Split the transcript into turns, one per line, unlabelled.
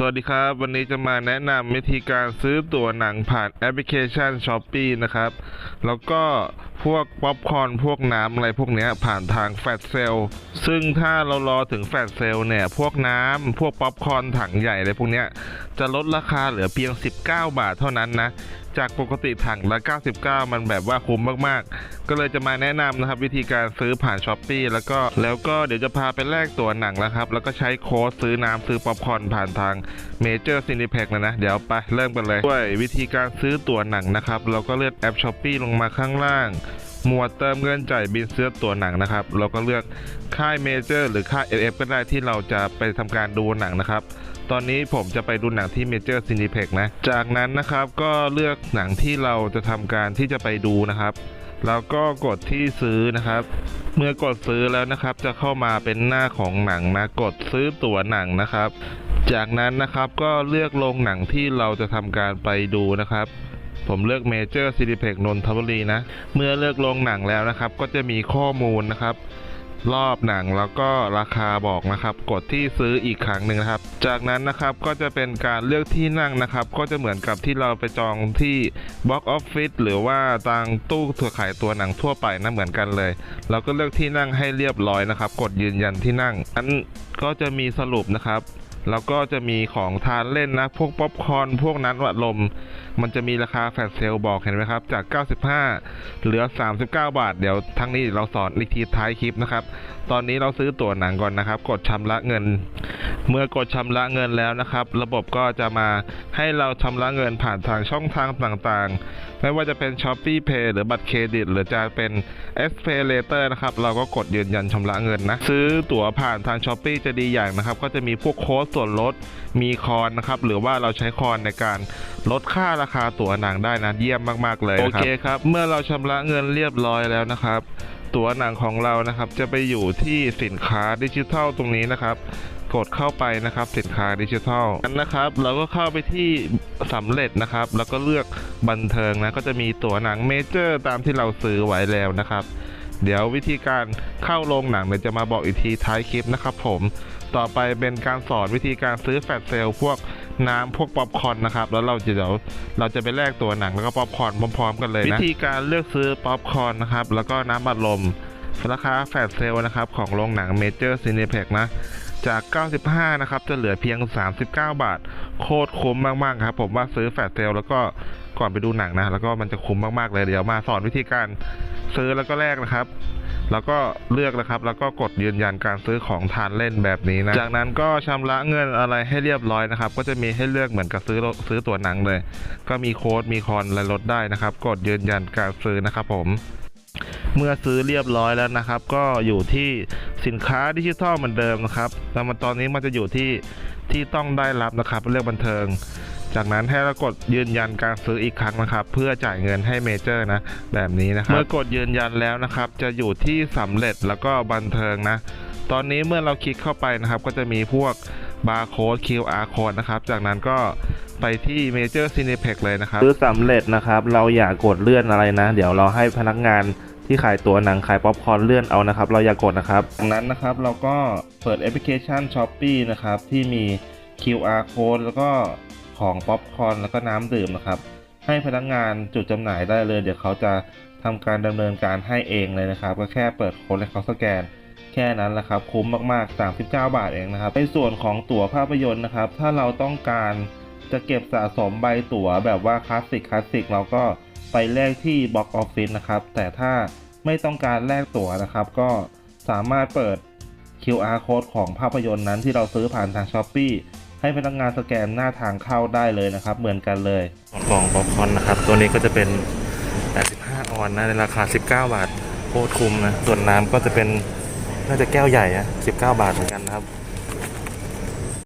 สวัสดีครับ วันนี้จะมาแนะนำวิธีการซื้อตั๋วหนังผ่านแอปพลิเคชัน s h อ p e e นะครับ แล้วก็พวกป๊อปคอร์นพวกน้ำอะไรพวกนี้ผ่านทางแฟลชเซลซึ่งถ้าเรารอถึงแฟลชเซลเนี่ย พวกน้ำพวกป๊อปคอร์นถังใหญ่อะไรพวกนี้จะลดราคาเหลือเพียง 19 บาทเท่านั้นนะ จากปกติถังละ 99 มันแบบว่าคุ้มมากๆ ก็เลยจะมาแนะนำนะครับวิธีการซื้อผ่านช้อปปีแล้วก็แล้วก็เดี๋ยวจะพาไปแลกตั๋วหนังแล้วครับ แล้วก็ใช้โค้ดซื้อน้ำซื้อป๊อปคอร์นผ่านทางเมเจอร์ซินิเพ็กนะนะ เดี๋ยวไปเริ่มกันเลยด้วยวิธีการซื้อตั๋วหนังนะครับ เราก็เลือกแอปช้อปปีลงมาข้างล่าง หมวดเติมเงินจ่ายบินซื้อตัวหนังนะครับ เราก็เลือกค่ายเมเจอร์หรือค่าย SF ก็ได้ที่เราจะไปทำการดูหนังนะครับ ตอนนี้ผมจะไปดูหนังที่เมเจอร์ซินิเพ็กนะ จากนั้นนะครับก็เลือกหนังที่เราจะทำการที่จะไปดูนะครับแล้วก็กดที่ซื้อนะครับ เมื่อกดซื้อแล้วนะครับ จะเข้ามาเป็นหน้าของหนังนะ กดซื้อตั๋วหนังนะครับ จากนั้นนะครับก็เลือกโรงหนังที่เราจะทำการไปดูนะครับ ผมเลือกเมเจอร์ซินิเพ็กนนทบุรีนะ เมื่อเลือกโรงหนังแล้วนะครับ ก็จะมีข้อมูลนะครับ รอบหนังแล้วก็ราคาบอกนะครับ กดที่ซื้ออีกครั้งหนึ่งนะครับ จากนั้นนะครับก็จะเป็นการเลือกที่นั่งนะครับ ก็จะเหมือนกับที่เราไปจองที่บ็อกออฟฟิศหรือว่าตางตู้ถั่วขายตัวหนังทั่วไปนะเหมือนกันเลย เราก็เลือกที่นั่งให้เรียบร้อยนะครับ กดยืนยันที่นั่งอันก็จะมีสรุปนะครับ แล้วก็จะมีของทานเล่นนะ พวกป๊อปคอร์นพวกนั้นวัดลม มันจะมีราคาแฟลชเซลบอกเห็นไหมครับ จาก 95 เหลือ 39 บาท เดี๋ยวทั้งนี้เราสอนอีกทีท้ายคลิปนะครับ ตอนนี้เราซื้อตั๋วหนังก่อนนะครับ กดชำระเงิน เมื่อกดชำระเงินแล้วนะครับ ระบบก็จะมาให้เราชำระเงินผ่านทางช่องทางต่างๆ ไม่ว่าจะเป็น s h o p e e Pay หรือบัตรเครดิต หรือจะเป็น s p a y Later นะครับ เราก็กดยืนยันชำระเงินนะ ซื้อตั๋วผ่านทาง s h o p e e จะดีอย่างนะครับ ก็จะมีพวกโค้ดส่วนลด มีคอนนะครับ หรือว่าเราใช้คอนในการลดค่าราคาตั๋วหนังได้นะ เยี่ยมมากๆเลยโอเคครับ เมื่อเราชำระเงินเรียบร้อยแล้วนะครับ ตั๋วหนังของเรานะครับ จะไปอยู่ที่สินค้าดิจิทัลตรงนี้นะครับ กดเข้าไปนะครับสินค้าดิจิทัลนั้นนะครับเราก็เข้าไปที่สำเร็จนะครับ แล้วก็เลือกบันเทิงนะก็จะมีตั๋วหนังเมเจอร์ตามที่เราซื้อไว้แล้วนะครับ เดี๋ยววิธีการเข้าโรงหนังเดี๋ยวจะมาบอกอีกทีท้ายคลิปนะครับ ผมต่อไปเป็นการสอนวิธีการซื้อแฟลชเซลพวกน้ำพวกป๊อปคอนนะครับ แล้วเราจะเดี๋ยวเราจะไปแลกตัวหนังแล้วก็ป๊อปคอนพร้อมๆ กันเลยนะวิธีการเลือกซื้อป๊อปคอนนะครับ แล้วก็น้ำบัดลมราคาแฟลชเซลนะครับของโรงหนังเมเจอร์ซีเนเพ็กนะ จาก 95 นะครับ จะเหลือเพียง 39 บาท โคตรคุ้มมาก ๆ ครับ ผมว่าซื้อแฟลเซลแล้วก็ก่อนไปดูหนังนะ แล้วก็มันจะคุ้มมาก ๆ เลย เดี๋ยวมาสอนวิธีการซื้อแล้วก็แลกนะครับ แล้วก็เลือกนะครับ แล้วก็กดยืนยันการซื้อของทานเล่นแบบนี้นะ จากนั้นก็ชำระเงินอะไรให้เรียบร้อยนะครับ ก็จะมีให้เลือกเหมือนกับซื้อซื้อตั๋วหนังเลย ก็มีโค้ด มีคอนและลดได้นะครับ กดยืนยันการซื้อนะครับผม เมื่อซื้อเรียบร้อยแล้วนะครับ ก็อยู่ที่สินค้าดิจิทัลเหมือนเดิมนะครับแต่มันตอนนี้มันจะอยู่ที่ที่ต้องได้รับนะครับเรื่องบันเทิง จากนั้นให้เรากดยืนยันการซื้ออีกครั้งนะครับ เพื่อจ่ายเงินให้เมเจอร์นะ แบบนี้นะครับ เมื่อกดยืนยันแล้วนะครับ จะอยู่ที่สำเร็จแล้วก็บันเทิงนะ ตอนนี้เมื่อเราคลิกเข้าไปนะครับ ก็จะมีพวกบาร์โค้ด QR code นะครับ จากนั้นก็ไปที่ Major Cineplex เลยนะครับซื้อสำเร็จนะครับ เราอย่ากดเลื่อนอะไรนะ เดี๋ยวเราให้พนักงาน ที่ขายตัวหนังขายป๊อปคอร์นเลื่อนเอานะครับ เราอย่ากดนะครับจากนั้นนะครับเราก็เปิดแอปพลิเคชัน s h o p e e นะครับที่มี QR code แล้วก็ของป๊อปคอร์นแล้วก็น้ำดื่มนะครับให้พนักงานจุดจำหน่ายได้เลย เดี๋ยวเขาจะทำการดำเนินการให้เองเลยนะครับ ก็แค่เปิดโค้ดให้เขาสแกนแค่นั้นแหละครับ คุ้มมากๆ 39 บาทเองนะครับ ในส่วนของตั๋วภาพยนตร์นะครับ ถ้าเราต้องการจะเก็บสะสมใบตั๋วแบบว่าคลาสสิกคลาสสิกเราก็ ไปแลกที่บ็อกออฟฟิศนะครับ แต่ถ้าไม่ต้องการแลกตั๋วนะครับ ก็สามารถเปิด QR code ของภาพยนตร์นั้นที่เราซื้อผ่านทาง s h อ p e e ให้พนักงานสแกนหน้าทางเข้าได้เลยนะครับ เหมือนกันเลยกล่องป๊อปคอนนะครับ ตัวนี้ก็จะเป็น 85 ออนนะในราคา 19 บาทโคตรคุ้มนะ ส่วนน้ำก็จะเป็นน่าจะแก้วใหญ่อะ19 บาทเหมือนกันนะครับ